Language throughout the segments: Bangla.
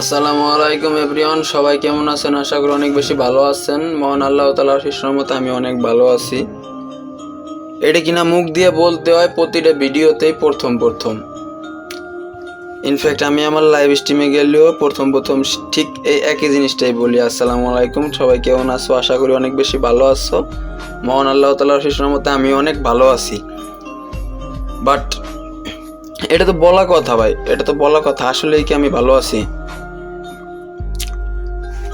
আসসালামু আলাইকুম, এভরিওয়ান। সবাই কেমন আছেন? আশা করি অনেক বেশি ভালো আছেন। মহান আল্লাহ তালার শিষ্যর মতো আমি অনেক ভালো আছি। এটা কিনা মুখ দিয়ে বলতে হয়, প্রতিটা ভিডিওতেই প্রথম প্রথম। ইনফ্যাক্ট আমি আমার লাইভ স্ট্রিমে গেলেও প্রথম প্রথম ঠিক এই একই জিনিসটাই বলি। আসসালামু আলাইকুম, সবাই কেমন আছো? আশা করি অনেক বেশি ভালো আছো। মহান আল্লাহ তালার শিষ্যর মতো আমি অনেক ভালো আছি। বাট এটা তো বলা কথা ভাই, এটা তো বলা কথা। আসলেই কি আমি ভালো আছি?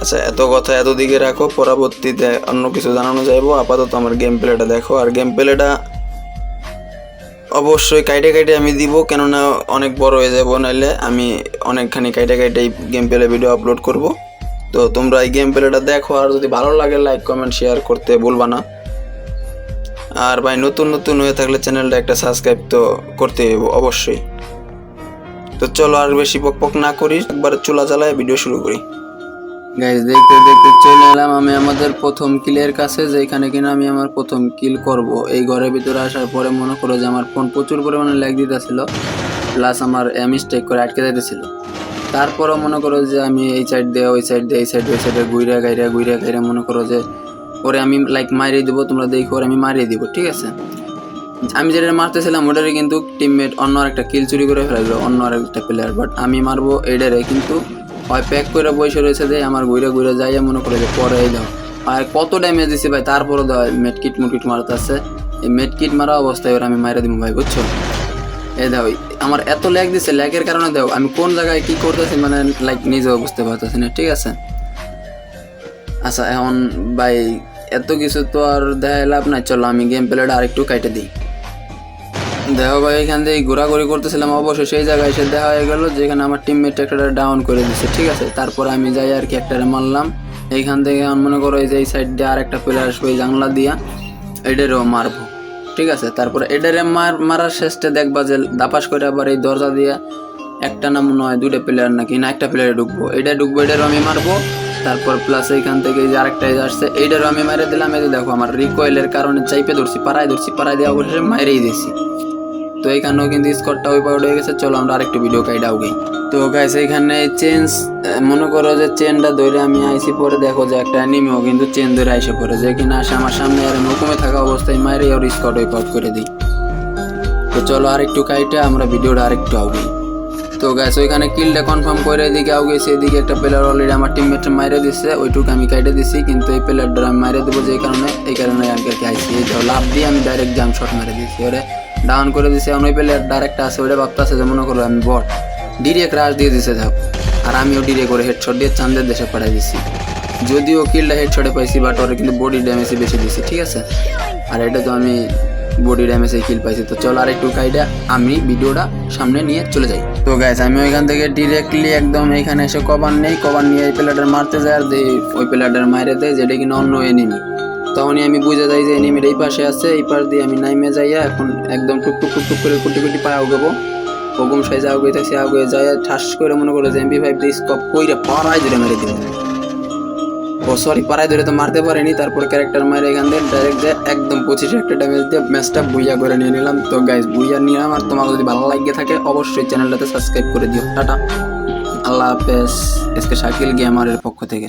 আচ্ছা এত কথা এত দিকে রাখো, পরবর্তীতে অন্য কিছু জানানো যাইবো। আপাতত আমার গেম প্লেটা দেখো। আর গেম প্লেটা অবশ্যই কাইটে কাইটে আমি দিব, কেননা অনেক বড় হয়ে যাব, নাইলে আমি অনেকখানি কাইটে কাইটে গেম প্লে ভিডিও আপলোড করব। তো তোমরা এই গেম প্লেটা দেখো, আর যদি ভালো লাগে লাইক কমেন্ট শেয়ার করতে ভুলবা না। আর ভাই, নতুন নতুন হয়ে থাকলে চ্যানেলটা একটা সাবস্ক্রাইব তো করতে অবশ্যই। তো চলো আর বেশি পক পক না করি, একবার চুলা চালায় ভিডিও শুরু করি। গাইজ দেখতে দেখতে চলে এলাম আমি আমাদের প্রথম কিলের কাছে, যেখানে কিনা আমি আমার প্রথম কিল করব। এই ঘরের ভিতরে আসার পরে মনে করো যে আমার ফোন প্রচুর পরিমাণে ল্যাগ দিতেছিল প্লাস আমার মিস্টেক করে আটকে দিতেছিল। তারপরও মনে করো যে আমি এই সাইড দিয়ে, ওই সাইড দিয়ে, এই সাইড ওই সাইডে ঘুরে গাইরা ঘুরে গাইরা মনে করো যে ওরে আমি লাইক মারিয়ে দিব, তোমরা দেখো ওরে আমি মারিয়ে দিব, ঠিক আছে? আমি যেটা মারতেছিলাম ওটারে কিন্তু টিমমেট অন্য একটা কিল চুরি করে ফেলল অন্য আরেকটা প্লেয়ার বাট আমি মারবো এডারে কিন্তু হয় প্যাক করে বসে রয়েছে যে আমার ঘুরে ঘুরে যাই মনে করে যে পরে দাও আর কত ড্যামেজ দিছে ভাই তারপরে মেটকিট মুটকিট মারতেছে। এই মেটকিট মারা অবস্থায় ওরা আমি মাইরে দিব ভাই, বুঝছ? এই দাও আমার এত ল্যাগ দিছে ল্যাগের কারণে দাও আমি কোন জায়গায় কি করতেছি মানে লাইক নিজেও বুঝতে পারতেছি না, ঠিক আছে? আচ্ছা এখন ভাই, এত কিছু তো আর দেখা লাভ নাই, চলো আমি গেম প্লেটা আরেকটু কাইটে দিই। দেখো ভাই, এখান থেকে ঘোরাঘুরি করতেছিলাম অবশ্যই সেই জায়গায় এসে দেখা হয়ে গেল যেখানে আমার টিমমেট একটা ডাউন করে দিচ্ছে ঠিক আছে? তারপর আমি যাই আর কি একটা মারলাম। এইখান থেকে মনে করো এই যে এই সাইড দিয়ে আর একটা প্লেয়ার আসবে, এই জানলা দিয়া। এটারও মারবো, ঠিক আছে? তারপরে এটারে মার মারার শেষে দেখবা যে দাপাস করে আবার এই দরজা দিয়া একটা না মনে হয় দুটো প্লেয়ার নাকি, না, একটা প্লেয়ারে ঢুকবো। এটা ঢুকবো এটারও আমি মারবো। তারপর প্লাস এইখান থেকে যে আরেকটা আসছে এইটারও আমি মারে দিলাম। এই দেখো, আমার রিকয়েলের কারণে চাইপে ধরছি, পাড়ায় ধরছি, পাড়ায় দিয়ে অবশ্যই মাইরেই দিয়েছি। তো এখানেও কিন্তু স্কটটা ওই পাউড হয়ে গেছে। চলো আমরা আরেকটু ভিডিও কাইডাও গই তো গাইস এখানে চেঞ্জ মনে করো যে চেনটা ধরে আমি আইসি পরে দেখো যে একটা অ্যানিমেও কিন্তু চেন ধরে আইসে পড়ে যে কিনা আসে আমার সামনে আর হুকুমে থাকা অবস্থায় মাইরে ওর স্কট ওই পাউট করে দিই। তো চলো আরেকটু কাইটে, আমরা ভিডিওটা আরেকটু আউগই তো গাইস ওইখানে কিলটা কনফার্ম করে এদিকে আউ গেছে এদিকে একটা প্লেয়ার অলরেডি আমার টিমমেট মাইরে দিচ্ছে ওইটুকু আমি কাইটে দিছি, কিন্তু এই প্লেয়ারটা আমি মাইরে দেবো যে কারণে, এই কারণে আর কি আইসি লাভ দিয়ে আমি ডাইরেক্ট জাম শট মেরে দিয়েছি, ওরে। ডাউন করে দিছে এখন ওই প্লেয়ার ডাইরেক্ট আছে ওটা ভাবতেছে যে মনে করো আমি বট। ডিরেক্ট রাশ দিয়ে দিছে দাও আর আমিও ডিরে করে হেডশট দিয়ে চান্দের দেশে পাঠাই দিছি। যদিও কিলটা হেডশটে পাইছি বাট ওরা কিন্তু বডি ড্যামেজে বেশি দিছি, ঠিক আছে? আর এটা তো আমি বডি ড্যামেজে কিল পাইছি। তো চল আর একটু কাইডা আমি ভিডিওটা সামনে নিয়ে চলে যাই। তো গ্যাস আমি ওইখান থেকে ডিরেক্টলি একদম এখানে এসে কভার নেই। কভার নিয়ে এই প্লেয়ারটার মারতে যায়, আর ওই প্লেয়ারটার মাইরে দেয়, যেটা কিনা অন্য এনিমি তখনই আমি বুঝে যাই যে এনিমির এই পাশে আছে, এই পাশ দিয়ে আমি নাইমে যাইয়া এখন একদম টুক টুক টুক টুক করে কুটি কুটি পায়ে আগাবো। হুকুম সাইজে আগে থাকছি আগে যায় ঠাস করে মনে করো যে এমপি ফাইভ দিয়ে স্কপ কইরা পাড়ায় ধরে মেরে দিব ও সরি পাড়ায় ধরে তো মারতে পারেনি, তারপর ক্যারেক্টার মারে এখান থেকে ডাইরেক্ট যে একদম পঁচিশে একটা ড্যামেজ দিয়ে ম্যাচটা বুইয়া করে নিয়ে নিলাম। তো গাইজ বুইয়া নিলাম, আর তোমার যদি ভালো লাগে থাকে, অবশ্যই চ্যানেলটাতে সাবস্ক্রাইব করে দিও। টাটা। আল্লাহ হাফেজ। এসকে শাকিল গেমারের পক্ষ থেকে।